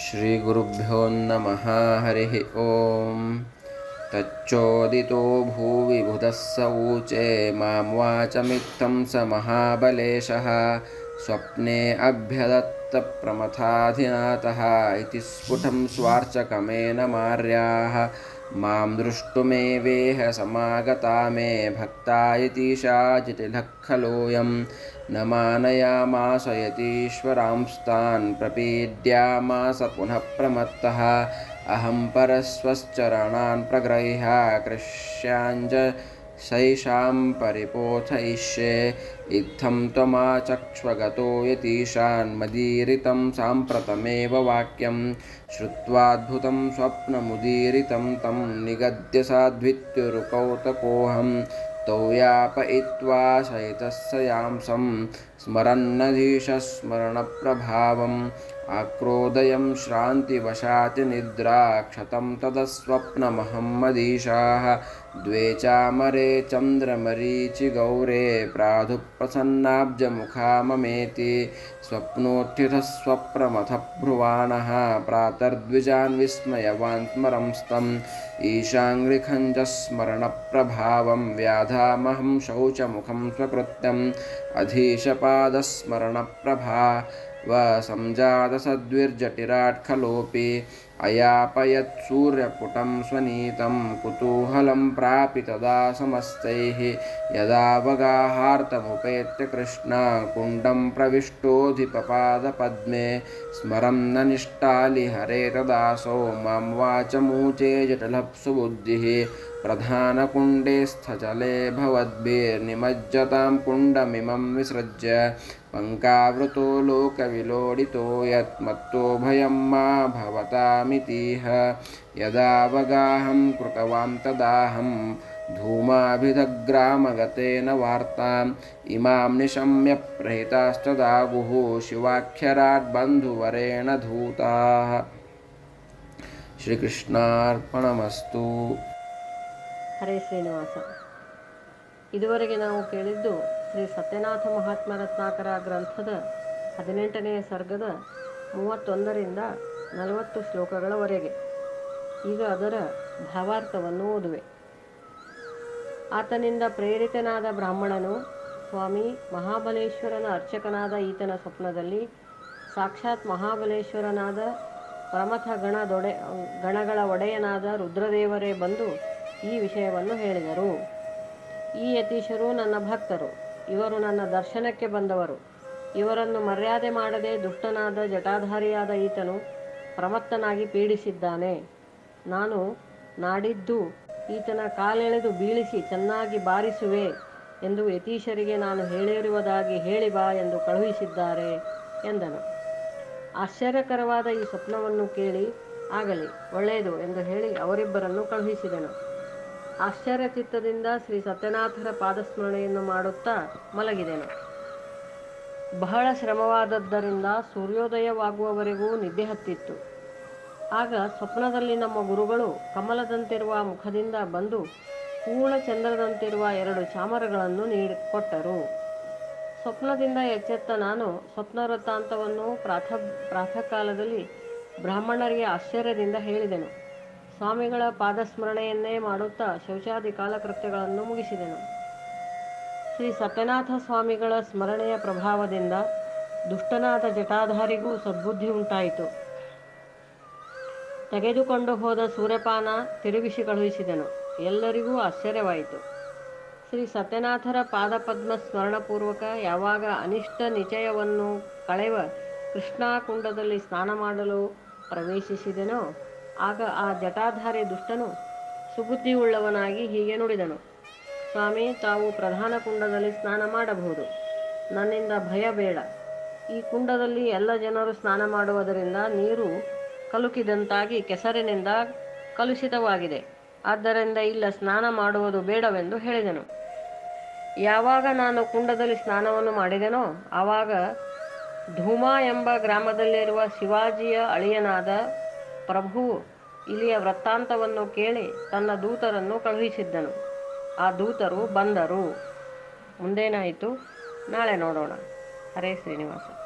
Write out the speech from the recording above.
श्रीगुरुभ्यो नमः हरिः ॐ तच्चोदितो भुवि बुधः स ऊचे मां वाचमित्थं स महाबलेशः स्वप्ने अभ्यदत्तप्रमथाधिनाथः इति स्फुटं स्वार्चकमेन मार्याः। मां दृष्टुमेवेह समागता मे भक्ता यतीशा जटिलः खलोऽयं न मानयामास यतीश्वरांस्तान् प्रपीड्यामास पुनः प्रमत्तः। अहं परस्वश्चरणान् प्रगृह्य कृष्याञ्च सैषां परिपोथयिष्ये, इत्थं त्वमाचक्ष्वगतो यतीशान्मदीरितं साम्प्रतमेव वाक्यं। श्रुत्वाद्भुतं स्वप्नमुदीरितं तं निगद्य साध्वित्युरुकौतकोऽहं तौ यापयित्वा सहितस्य यांसं स्मरन्नधीशस्मरणप्रभावम् आक्रोदयं श्रान्तिवशातिनिद्रा क्षतं तदस्वप्नमहं मदीशाः द्वे चामरे चन्द्रमरीचिगौरे प्रादुप्रसन्नाब्जमुखा ममेति स्वप्नोत्थितस्वप्रमथभ्रुवाणः प्रातर्द्विजान् विस्मयवान् स्मरंस्तम्। ईशाङ्घ्रिखञ्जस्मरणप्रभावं व्याधामहं शौचमुखं स्वकृत्यम्। अधीशपादस्मरणप्रभा వ సంజాత సద్విర్జటిరాట్ ఖలోపి అయాపయత్ సూర్యపుటం స్వనీతం కుతూహలం ప్రాపి తదా సమస్తై యదావగాహార్తముపేత్య కృష్ణ కుండం ప్రవిష్టోధిపపాదపద్మే స్మరం న నిష్టాలి హరే తదాసౌ మాం వాచమూచే జటలప్సు బుద్ధి ప్రధానకుండే స్థచలే భవద్భిర్నిమజ్జతాం కుండమిమం విసృజ్య పంకావృతో లోక విలోడితో యత్మత్తో భయం మా భవతామితిహ యదావగాహం కృతవాం తదాహం ధూమాభిధగ్రామగతేన వార్తాం ఇమాం నిశమ్య ప్రహితాస్తదాగుः శివాక్షరాడ్బంధువరేణ ధూతా ಶ್ರೀಕೃಷ್ಣಾರ್ಪಣಮಸ್ತು ಹರೇ ಶ್ರೀನಿವಾಸ ಇದುವರೆಗೆ ನಾವು ಕೇಳಿದ್ದು ಶ್ರೀ ಸತ್ಯನಾಥ ಮಹಾತ್ಮ ರತ್ನಾಕರ ಗ್ರಂಥದ ಹದಿನೆಂಟನೆಯ ಸರ್ಗದ ಮೂವತ್ತೊಂದರಿಂದ ನಲವತ್ತು ಶ್ಲೋಕಗಳವರೆಗೆ. ಈಗ ಅದರ ಭಾವಾರ್ಥವನ್ನು ಓದುವೆ. ಆತನಿಂದ ಪ್ರೇರಿತನಾದ ಬ್ರಾಹ್ಮಣನು ಸ್ವಾಮಿ ಮಹಾಬಲೇಶ್ವರನ ಅರ್ಚಕನಾದ ಈತನ ಸ್ವಪ್ನದಲ್ಲಿ ಸಾಕ್ಷಾತ್ ಮಹಾಬಲೇಶ್ವರನಾದ ಪ್ರಮಥ ಗಣದೊಡೆ ಗಣಗಳ ಒಡೆಯನಾದ ರುದ್ರದೇವರೇ ಬಂದು ಈ ವಿಷಯವನ್ನು ಹೇಳಿದರು. ಈ ಯತೀಶರು ನನ್ನ ಭಕ್ತರು. ಇವರು ನನ್ನ ದರ್ಶನಕ್ಕೆ ಬಂದವರು. ಇವರನ್ನು ಮರ್ಯಾದೆ ಮಾಡದೆ ದುಷ್ಟನಾದ ಜಟಾಧಾರಿಯಾದ ಈತನು ಪ್ರಮತ್ತನಾಗಿ ಪೀಡಿಸಿದ್ದಾನೆ. ನಾನು ನಾಡಿದ್ದು ಈತನ ಕಾಲೆಳೆದು ಬೀಳಿಸಿ ಚೆನ್ನಾಗಿ ಬಾರಿಸುವೆ ಎಂದು ಯತೀಶರಿಗೆ ನಾನು ಹೇಳಿರುವುದಾಗಿ ಹೇಳಿ ಬಾ ಎಂದು ಕಳುಹಿಸಿದ್ದಾರೆ ಎಂದನು. ಆಶ್ಚರ್ಯಕರವಾದ ಈ ಸ್ವಪ್ನವನ್ನು ಕೇಳಿ ಆಗಲಿ, ಒಳ್ಳೆಯದು ಎಂದು ಹೇಳಿ ಅವರಿಬ್ಬರನ್ನು ಕಳುಹಿಸಿದನು. ಆಶ್ಚರ್ಯಚಿತ್ತದಿಂದ ಶ್ರೀ ಸತ್ಯನಾಥರ ಪಾದಸ್ಮರಣೆಯನ್ನು ಮಾಡುತ್ತಾ ಮಲಗಿದೆನು. ಬಹಳ ಶ್ರಮವಾದದ್ದರಿಂದ ಸೂರ್ಯೋದಯವಾಗುವವರೆಗೂ ನಿದ್ದೆ ಹತ್ತಿತ್ತು. ಆಗ ಸ್ವಪ್ನದಲ್ಲಿ ನಮ್ಮ ಗುರುಗಳು ಕಮಲದಂತಿರುವ ಮುಖದಿಂದ ಬಂದು ಪೂರ್ಣ ಚಂದ್ರದಂತಿರುವ ಎರಡು ಚಾಮರಗಳನ್ನು ನೀಡಿ ಕೊಟ್ಟರು. ಸ್ವಪ್ನದಿಂದ ಎಚ್ಚೆತ್ತ ನಾನು ಸ್ವಪ್ನ ವೃತ್ತಾಂತವನ್ನು ಪ್ರಾಥ ಪ್ರಾತಃ ಕಾಲದಲ್ಲಿ ಬ್ರಾಹ್ಮಣರಿಗೆ ಆಶ್ಚರ್ಯದಿಂದ ಹೇಳಿದೆನು. ಸ್ವಾಮಿಗಳ ಪಾದಸ್ಮರಣೆಯನ್ನೇ ಮಾಡುತ್ತಾ ಶೌಚಾದಿ ಕಾಲಕೃತ್ಯಗಳನ್ನು ಮುಗಿಸಿದೆನು. ಶ್ರೀ ಸತ್ಯನಾಥ ಸ್ವಾಮಿಗಳ ಸ್ಮರಣೆಯ ಪ್ರಭಾವದಿಂದ ದುಷ್ಟನಾದ ಜಟಾಧಾರಿಗೂ ಸದ್ಬುದ್ಧಿ ಉಂಟಾಯಿತು. ತೆಗೆದುಕೊಂಡು ಹೋದ ಸೂರ್ಯಪಾನ ತಿರುಗಿಸಿ ಕಳುಹಿಸಿದನು. ಎಲ್ಲರಿಗೂ ಆಶ್ಚರ್ಯವಾಯಿತು. ಶ್ರೀ ಸತ್ಯನಾಥರ ಪಾದಪದ್ಮ ಸ್ಮರಣಪೂರ್ವಕ ಯಾವಾಗ ಅನಿಷ್ಟ ನಿಚಯವನ್ನು ಕಳೆವ ಕೃಷ್ಣಾಕುಂಡದಲ್ಲಿ ಸ್ನಾನ ಮಾಡಲು ಪ್ರವೇಶಿಸಿದೆನೋ ಆಗ ಆ ಜಟಾಧಾರಿ ದುಷ್ಟನು ಸುಬುದ್ಧಿಯುಳ್ಳವನಾಗಿ ಹೀಗೆ ನುಡಿದನು. ಸ್ವಾಮಿ, ತಾವು ಪ್ರಧಾನ ಕುಂಡದಲ್ಲಿ ಸ್ನಾನ ಮಾಡಬಹುದು. ನನ್ನಿಂದ ಭಯ ಬೇಡ. ಈ ಕುಂಡದಲ್ಲಿ ಎಲ್ಲ ಜನರು ಸ್ನಾನ ಮಾಡುವುದರಿಂದ ನೀರು ಕಲುಕಿದಂತಾಗಿ ಕೆಸರಿನಿಂದ ಕಲುಷಿತವಾಗಿದೆ. ಆದ್ದರಿಂದ ಇಲ್ಲ, ಸ್ನಾನ ಮಾಡುವುದು ಬೇಡವೆಂದು ಹೇಳಿದನು. ಯಾವಾಗ ನಾನು ಕುಂಡದಲ್ಲಿ ಸ್ನಾನವನ್ನು ಮಾಡಿದೆನೋ, ಆವಾಗ ಧೂಮಾ ಎಂಬ ಗ್ರಾಮದಲ್ಲಿರುವ ಶಿವಾಜಿಯ ಅಳಿಯನಾದ ಪ್ರಭು, ಇಲಿಯ ವೃತ್ತಾಂತವನ್ನು ಕೇಳಿ ತನ್ನ ದೂತರನ್ನು ಕಳುಹಿಸಿದ್ದನು. ಆ ದೂತರು ಬಂದರು. ಮುಂದೇನಾಯಿತು? ನಾಳೆ ನೋಡೋಣ. ಹರೇ ಶ್ರೀನಿವಾಸ.